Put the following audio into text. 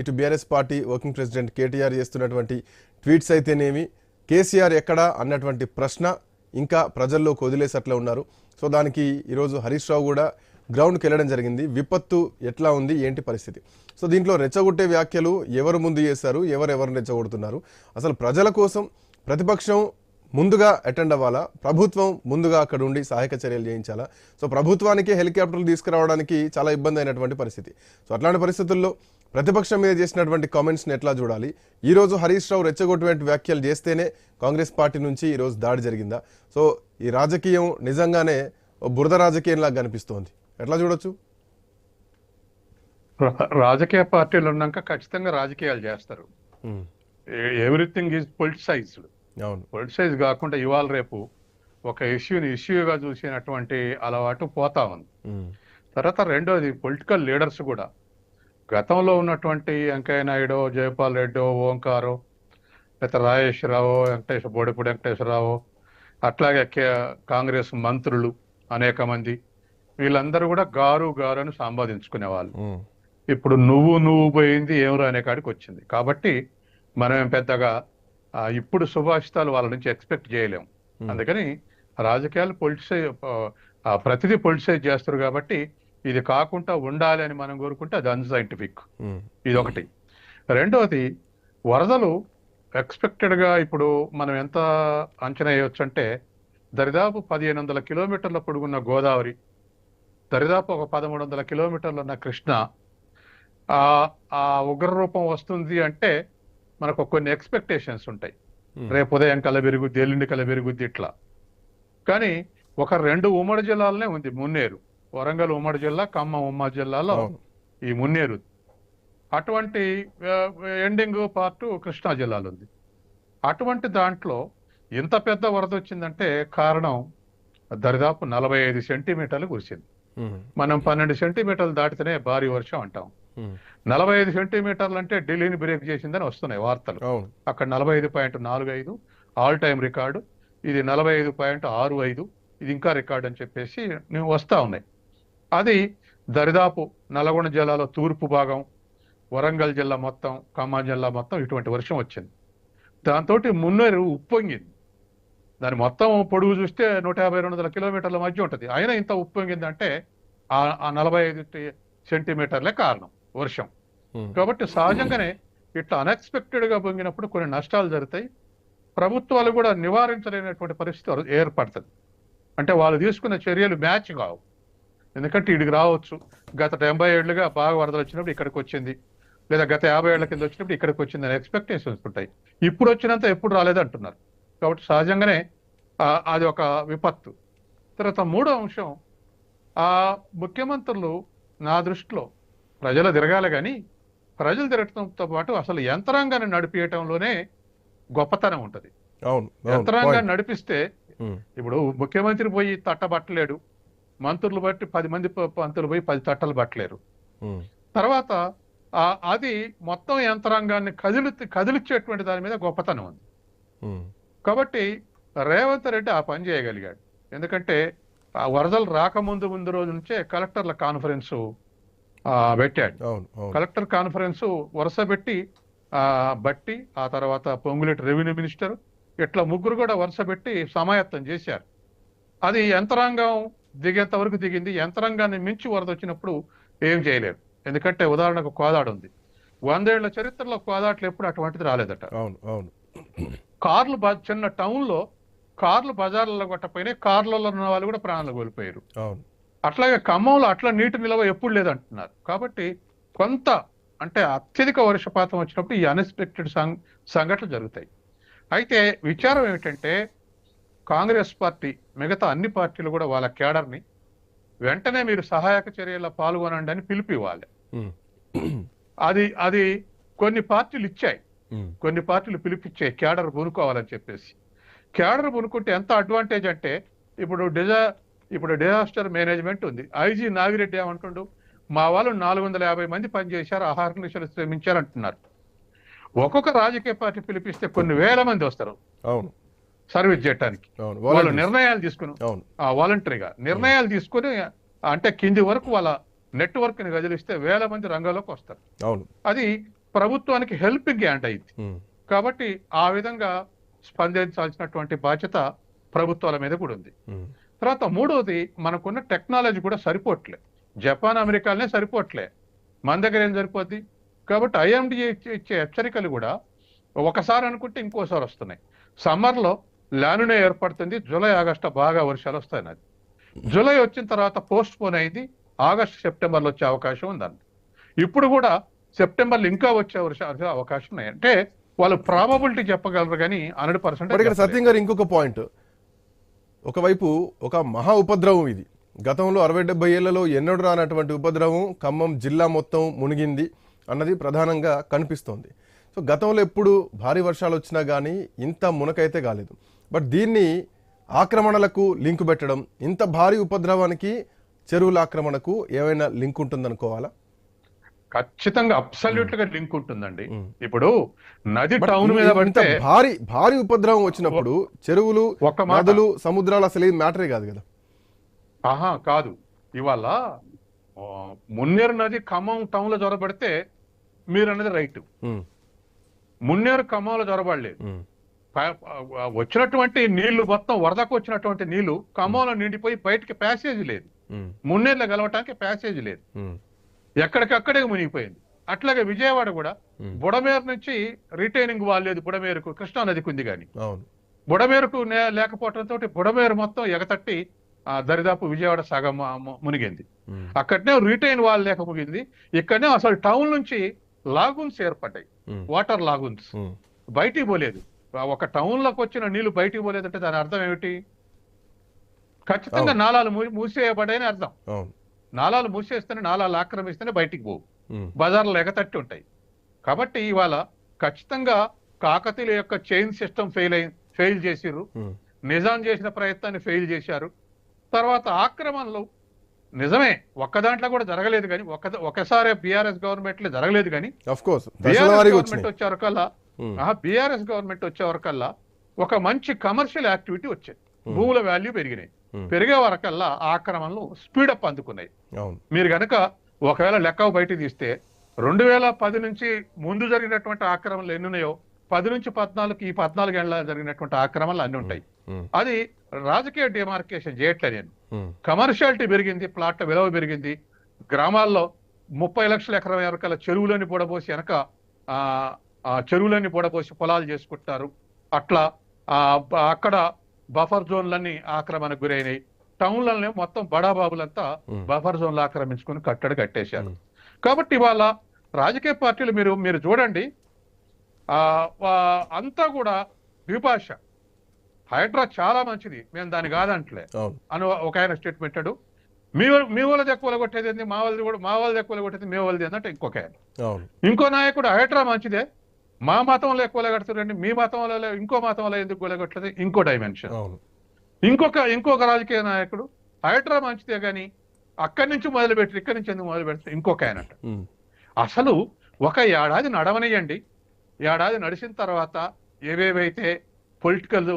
ఇటు BRS party working president KTR చేస్తున్నటువంటి tweets అయితేనేమి కేసీఆర్ ఎక్కడా అన్నటువంటి ప్రశ్న ఇంకా ప్రజల్లో వదిలేసట్లే ఉన్నారు. సో దానికి ఈరోజు హరీష్ రావు కూడా గ్రౌండ్కి వెళ్ళడం జరిగింది. విపత్తు ఎట్లా ఉంది ఏంటి పరిస్థితి? సో దీంట్లో రెచ్చగొట్టే వ్యాఖ్యలు ఎవరు ముందు చేశారు ఎవరు ఎవరు రెచ్చగొడుతున్నారు? అసలు ప్రజల కోసం ప్రతిపక్షం ముందుగా అటెండ్ అవ్వాలా? ప్రభుత్వం ముందుగా అక్కడ ఉండి సహాయక చర్యలు చేయించాలా? సో ప్రభుత్వానికి హెలికాప్టర్లు తీసుకురావడానికి చాలా ఇబ్బంది అయినటువంటి పరిస్థితి. సో అట్లాంటి పరిస్థితుల్లో ప్రతిపక్షం మీద చేసినటువంటి కామెంట్స్ని ఎట్లా చూడాలి? ఈ రోజు హరీష్ రావు రెచ్చగొట్టినటువంటి వ్యాఖ్యలు చేస్తేనే కాంగ్రెస్ పార్టీ నుంచి ఈరోజు దాడి జరిగిందా? సో ఈ రాజకీయం నిజంగానే బురద రాజకీయంలాగా కనిపిస్తోంది. ఎట్లా చూడొచ్చు? రాజకీయ పార్టీలు ఉన్నాక ఖచ్చితంగా రాజకీయాలు చేస్తారు. ఎవ్రీథింగ్ ఈజ్ పొలిటిసైజ్డ్ అవును. పొలిటిసైజ్ కాకుండా ఇవాళ రేపు ఒక ఇష్యూని ఇష్యూగా చూసినటువంటి అలవాటు పోతా ఉంది. తర్వాత రెండోది పొలిటికల్ లీడర్స్ కూడా. గతంలో ఉన్నటువంటి వెంకయ్య నాయుడు జయపాల్ రెడ్డి ఓంకారు లేకపోతే రాజేశ్వరరావు వెంకటేశ్వర బోడిపూడి వెంకటేశ్వరరావు అట్లాగే కాంగ్రెస్ మంత్రులు అనేక మంది వీళ్ళందరూ కూడా గారు గారు అని సంపాదించుకునేవాళ్ళు ఇప్పుడు నువ్వు నువ్వు పోయింది ఏమరు అనే కాడికి వచ్చింది. కాబట్టి మనం పెద్దగా ఇప్పుడు సుభాషితాలు వాళ్ళ నుంచి ఎక్స్పెక్ట్ చేయలేం. Hmm. అందుకని రాజకీయాలు పొలిటిసైజ్ ప్రతిదీ పొలిటిసైజ్ చేస్తారు కాబట్టి ఇది కాకుండా ఉండాలి అని మనం కోరుకుంటే అది అన్సైంటిఫిక్. ఇది ఒకటి రెండవది వరదలు ఎక్స్పెక్టెడ్గా ఇప్పుడు మనం ఎంత అంచనా వేయొచ్చు అంటే దరిదాపు పదిహేను వందల కిలోమీటర్ల పొడుగున్న గోదావరి దరిదాపు ఒక పదమూడు వందల కిలోమీటర్లు ఉన్న కృష్ణ ఆ ఆ ఉగ్ర రూపం వస్తుంది అంటే మనకు కొన్ని ఎక్స్పెక్టేషన్స్ ఉంటాయి. రేపు ఉదయం కల పెరుగుద్ది ఎల్లుండి కల పెరుగుద్ది ఇట్లా. కానీ ఒక రెండు ఉమ్మడి జిల్లాలనే ఉంది మున్నేరు. వరంగల్ ఉమ్మడి జిల్లా ఖమ్మం ఉమ్మడి జిల్లాలో ఈ మున్నేరు. అటువంటి ఎండింగ్ పార్ట్ కృష్ణా జిల్లాలో ఉంది అటువంటి దాంట్లో ఇంత పెద్ద వరద వచ్చిందంటే కారణం దరిదాపు నలభై ఐదు సెంటీమీటర్లు కురిసింది. మనం పన్నెండు సెంటీమీటర్లు దాటితేనే భారీ వర్షం అంటాం. నలభై ఐదు సెంటీమీటర్లు అంటే ఢిల్లీని బ్రేక్ చేసిందని వస్తున్నాయి వార్తలు. అక్కడ నలభై ఐదు పాయింట్ నాలుగు ఐదు ఆల్ టైమ్ రికార్డు. ఇది నలభై ఐదు పాయింట్ ఆరు ఐదు ఇది ఇంకా రికార్డు అని చెప్పేసి వస్తా ఉన్నాయి. అది దరిదాపు నల్గొండ జిల్లాలో తూర్పు భాగం వరంగల్ జిల్లా మొత్తం ఖమ్మం జిల్లా మొత్తం ఇటువంటి వర్షం వచ్చింది. దాంతో మున్నేరు ఉప్పొంగింది. దాని మొత్తం పొడుగు చూస్తే నూట యాభై రెండు వందల కిలోమీటర్ల మధ్య ఉంటుంది. అయినా ఇంత ఉప్పొంగిందంటే ఆ ఆ నలభై ఐదు సెంటీమీటర్లే కారణం వర్షం. కాబట్టి సహజంగానే ఇట్లా అన్ఎక్స్పెక్టెడ్గా పొంగినప్పుడు కొన్ని నష్టాలు జరుగుతాయి. ప్రభుత్వాలు కూడా నివారించలేనటువంటి పరిస్థితి ఏర్పడుతుంది. అంటే వాళ్ళు తీసుకున్న చర్యలు మ్యాచ్ కావు. ఎందుకంటే ఇడికి రావచ్చు. గత డెబ్బై ఏళ్ళుగా బాగా వరదలు వచ్చినప్పుడు ఇక్కడికి వచ్చింది. లేదా గత యాభై ఏళ్ళ కింద వచ్చినప్పుడు ఇక్కడికి వచ్చింది అనే ఎక్స్పెక్టేషన్స్ ఉంటాయి. ఇప్పుడు వచ్చినంత ఎప్పుడు రాలేదు అంటున్నారు కాబట్టి సహజంగానే అది ఒక విపత్తు. తర్వాత మూడో అంశం ఆ ముఖ్యమంత్రులు నా దృష్టిలో ప్రజలు తిరగాలి కానీ ప్రజలు తిరగటంతో పాటు అసలు యంత్రాంగాన్ని నడిపించటంలోనే గొప్పతనం ఉంటుంది. యంత్రాంగాన్ని. నడిపిస్తే ఇప్పుడు ముఖ్యమంత్రి పోయి తట్టబట్టలేడు. మంత్రులు బట్టి పది మంది మంత్రులు పోయి పది తట్టలు పట్టలేరు. తర్వాత అది మొత్తం యంత్రాంగాన్ని కదిలి కదిలిచ్చేటువంటి దాని మీద గొప్పతనం ఉంది. కాబట్టి రేవంత్ రెడ్డి ఆ పని చేయగలిగాడు. ఎందుకంటే ఆ వరదలు రాకముందు ముందు రోజు నుంచే కలెక్టర్ల కాన్ఫరెన్స్ పెట్టాడు. కలెక్టర్ కాన్ఫరెన్స్ వరుస పెట్టి ఆ బట్టి ఆ తర్వాత పొంగులేటి రెవెన్యూ మినిస్టర్ ఇట్లా ముగ్గురు కూడా వరుస పెట్టి సమాయత్తం చేశారు. అది యంత్రాంగం దిగేంత వరకు దిగింది. యంత్రాంగాన్ని మించి వరద వచ్చినప్పుడు ఏం చేయలేరు. ఎందుకంటే ఉదాహరణకు కోదాడు ఉంది. వందేళ్ళ చరిత్రలో కోదాట్లు ఎప్పుడు అటువంటిది రాలేదట. అవును అవును. కార్లు చిన్న టౌన్లో కార్లు బజార్లలో కొట్టపోయినాయి కార్లలో ఉన్న వాళ్ళు కూడా ప్రాణాలు కోల్పోయారు. అవును. అట్లాగే ఖమ్మంలో అట్లా నీటి నిల్వ ఎప్పుడు లేదంటున్నారు. కాబట్టి కొంత అంటే అత్యధిక వర్షపాతం వచ్చినప్పుడు ఈ అన్ఎక్స్పెక్టెడ్ సంఘటనలు జరుగుతాయి. అయితే విచారం ఏమిటంటే కాంగ్రెస్ పార్టీ మిగతా అన్ని పార్టీలు కూడా వాళ్ళ కేడర్ని వెంటనే మీరు సహాయక చర్యల్లో పాల్గొనండి అని పిలుపు ఇవ్వాలి అది అది కొన్ని పార్టీలు ఇచ్చాయి. కొన్ని పార్టీలు పిలిపించే క్యాడర్ పునుకోవాలని చెప్పేసి. క్యాడర్ పునుకుంటే ఎంత అడ్వాంటేజ్ అంటే ఇప్పుడు డిజా ఇప్పుడు డిజాస్టర్ మేనేజ్మెంట్ ఉంది. ఐజీ నాగిరెడ్డి ఏమంటుండు? మా వాళ్ళు నాలుగు వందల యాభై మంది పనిచేశారు ఆహార నిమిషాలు శ్రమించారు అంటున్నారు ఒక్కొక్క రాజకీయ పార్టీ పిలిపిస్తే కొన్ని వేల మంది వస్తారు. అవును. సర్వీస్ చేయడానికి వాళ్ళు. నిర్ణయాలు తీసుకుని వాలంటరీగా నిర్ణయాలు తీసుకుని అంటే కింది వరకు వాళ్ళ నెట్వర్క్ని కదిలిస్తే వేల మంది రంగంలోకి వస్తారు. అవును. అది ప్రభుత్వానికి హెల్పింగ్ హ్యాండ్ అయింది. కాబట్టి ఆ విధంగా స్పందించాల్సినటువంటి బాధ్యత ప్రభుత్వాల మీద కూడా ఉంది. తర్వాత మూడవది మనకున్న టెక్నాలజీ కూడా సరిపోవట్లే. జపాన్ అమెరికాలనే సరిపోవట్లే. మన దగ్గర ఏం సరిపోద్ది? కాబట్టి ఐఎండి ఇచ్చే హెచ్చరికలు కూడా ఒకసారి అనుకుంటే ఇంకోసారి వస్తున్నాయి. సమ్మర్లో లానునే ఏర్పడుతుంది. జూలై ఆగస్టు బాగా వర్షాలు వస్తాయి అది జూలై వచ్చిన తర్వాత పోస్ట్ పోన్ అయింది. ఆగస్టు సెప్టెంబర్లో వచ్చే అవకాశం ఉందండి ఇప్పుడు కూడా సెప్టెంబర్లో ఇంకా వచ్చే వర్షాలు అవకాశం ఉన్నాయి. అంటే వాళ్ళు ప్రాబబిలిటీ చెప్పగలరు కానీ హండ్రెడ్ పర్సెంట్ సత్యం గారు ఇంకొక పాయింట్ ఒకవైపు ఒక మహా ఉపద్రవం ఇది. గతంలో అరవై డెబ్బై ఏళ్ళలో ఎన్నడూ రానటువంటి ఉపద్రవం ఖమ్మం జిల్లా మొత్తం మునిగింది అన్నది ప్రధానంగా కనిపిస్తోంది. సో గతంలో ఎప్పుడు భారీ వర్షాలు వచ్చినా కానీ ఇంత మునకైతే కాలేదు. బట్ దీన్ని ఆక్రమణలకు లింక్ పెట్టడం ఇంత భారీ ఉపద్రవానికి చెరువుల ఆక్రమణకు ఏమైనా లింక్ ఉంటుందనుకోవాలా? ఖచ్చితంగా అబ్సల్యూట్గా లింక్ ఉంటుందండి. మ్మ్. ఇప్పుడు నది టౌన్ మీద పడితే భారీ భారీ ఉపద్రవం వచ్చినప్పుడు చెరువులు నదులు సముద్రాలు అసలు ఏం మ్యాటరే కాదు కదా. ఆహా కాదు. ఇవాళ మున్నేరు నది ఖమ్మం టౌన్లో జ్వరబడితే మీరు అన్నది రైట్. ఉమ్, మున్నేరు ఖమ్మంలో ఆ, వచ్చినటువంటి నీళ్ళు మొత్తం వరదకు వచ్చినటువంటి నీళ్ళు ఖమ్మంలో నిండిపోయి బయటికి ప్యాసేజ్ లేదు. మున్నేరులో కలవటానికి ప్యాసేజ్ లేదు. ఎక్కడికక్కడే మునిగిపోయింది. అట్లాగే విజయవాడ కూడా. బుడమేరు నుంచి రిటైనింగ్ వాల్ లేదు. బుడమేరుకు కృష్ణా నదికి ఉంది కానీ బుడమేరుకు లేకపోవడంతో బుడమేరు మొత్తం ఎగతట్టి ఆ, దరిదాపు విజయవాడ సగం మునిగింది. అక్కడనే రిటైన్ వాల్ లేక ముగింది. ఇక్కడనే అసలు టౌన్ నుంచి లాగున్స్ ఏర్పడ్డాయి. Water lagoons. బయటికి పోలేదు. ఒక టౌన్లోకి వచ్చిన నీళ్ళు బయటికి పోలేదంటే దాని అర్థం ఏమిటి? ఖచ్చితంగా. నాలాలు మూ- మూసేయబడాయని అర్థం. నాలాలు మూసేస్తేనే నాలాలు ఆక్రమిస్తేనే బయటికి పోవు. బజార్లో ఎగతట్టి ఉంటాయి. కాబట్టి ఇవాళ ఖచ్చితంగా కాకతీయుల యొక్క చైన్ సిస్టమ్ ఫెయిల్ అయి ఫెయిల్ చేసిర్రు. నిజాం చేసిన ప్రయత్నాన్ని ఫెయిల్ చేశారు. తర్వాత ఆక్రమణలు నిజమే ఒక్క దాంట్లో కూడా జరగలేదు కానీ ఒక ఒకసారి బీఆర్ఎస్ గవర్నమెంట్లో జరగలేదు కానీ గవర్నమెంట్ వచ్చినాయి. వచ్చే వరకల్లా ఉమ్, బీఆర్ఎస్ గవర్నమెంట్ వచ్చే వరకల్లా ఒక మంచి కమర్షియల్ యాక్టివిటీ వచ్చేది. Hmm. భూముల వాల్యూ పెరిగినాయి. Hmm. పెరిగే వరకల్లా ఆక్రమణలు స్పీడప్ అందుకున్నాయి. మీరు గనక ఒకవేళ లెక్క బయట తీస్తే రెండు వేల పది నుంచి ముందు జరిగినటువంటి ఆక్రమణలు ఎన్ని ఉన్నాయో పది నుంచి పద్నాలుగు ఈ పద్నాలుగు ఏళ్ళ జరిగినటువంటి ఆక్రమణలు అన్ని ఉంటాయి. ఉమ్, అది రాజకీయ డిమార్కేషన్ చేయట్లే నేను. కమర్షియాలిటీ పెరిగింది ప్లాట్ల విలువ పెరిగింది. గ్రామాల్లో ముప్పై లక్షల ఎకరం వరకల చెరువులని పొడబోసి వెనక ఆ ఆ చెరువులని పొడబోసి పొలాలు చేసుకుంటారు. అట్లా ఆ అక్కడ బఫర్ జోన్లన్నీ ఆక్రమణకు గురైనాయి. టౌన్లనే మొత్తం బడాబాబులంతా బఫర్ జోన్లు ఆక్రమించుకుని కట్టడి కట్టేశారు. కాబట్టి ఇవాళ రాజకీయ పార్టీలు మీరు మీరు చూడండి. అంతా కూడా ద్విభాష. హైడ్రా చాలా మంచిది. మేము దాన్ని కాదంటలే. అని ఒక ఆయన స్టేట్మెంట్ పెట్టాడు. మీ మీ వాళ్ళది ఎక్కువ కొట్టేది ఏంది? మా వాళ్ళది కూడా మా వాళ్ళది ఎక్కువ కొట్టేది మీ వాళ్ళది ఏంటంటే ఇంకొక ఆయన. ఇంకో నాయకుడు హైడ్రా మంచిదే. మా మతంలో ఎక్కువ కొడుతున్నారండి. మీ మతంలో ఇంకో మతంలో ఎందుకు కొట్టలేదు ఇంకో డైమెన్షన్ ఇంకొక ఇంకొక రాజకీయ నాయకుడు హైడ్రా మంచిదే కానీ అక్కడి నుంచి మొదలు పెట్టి ఇక్కడి నుంచి ఎందుకు మొదలు పెడితే ఇంకొక ఆయన అసలు ఒక ఏడాది నడవనియండి ఏడాది నడిచిన తర్వాత ఏవేవైతే పొలిటికల్